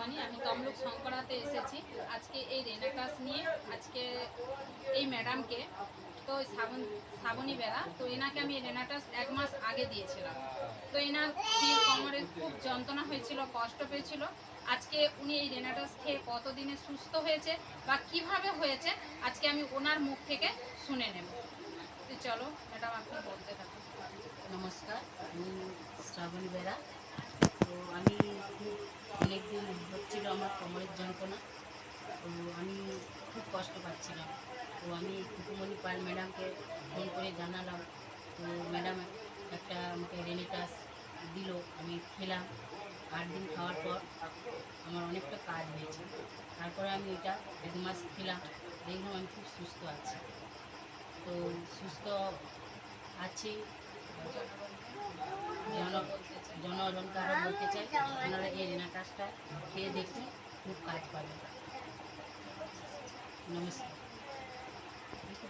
তমলুক শঙ্করাতে এসেছি। আজকে এই রেনাকাস নিয়ে, আজকে এই ম্যাডামকে, তো ওই শ্রাবণ শ্রাবণী বেলা, তো এনাকে আমি রেনাটাস এক মাস আগে দিয়েছিলাম। তো এনার শির কোমরে খুব যন্ত্রণা হয়েছিল, কষ্ট পেয়েছিল। আজকে উনি এই রেনাটাস খেয়ে কতদিনে সুস্থ হয়েছে বা কীভাবে হয়েছে, আজকে আমি ওনার মুখ থেকে শুনে নেব। তো চলো, ম্যাডাম, আপনি বলতে থাকুন। নমস্কার, আমি শ্রাবণী বেরা তো আমি খুব অনেকদিন হচ্ছিল আমার কোমরের যন্ত্রণা। তো আমি খুব কষ্ট পাচ্ছিলাম। তো আমি কুকুমণি পাল ম্যাডামকে ফোন করে জানালাম। তো ম্যাডাম একটা আমাকে রেনিটাস দিল, আমি খেলাম। আট দিন খাওয়ার পর আমার অনেকটা কাজ হয়েছে। তারপরে আমি এটা এক মাস খেলাম। দেখলাম আমি খুব সুস্থ আছি। তো সুস্থ আছি। জন তারা বলতে চাই আপনারা এই রেনা কাজটা খেয়ে দেখুন খুব কাজ পাবেন নমস্কার।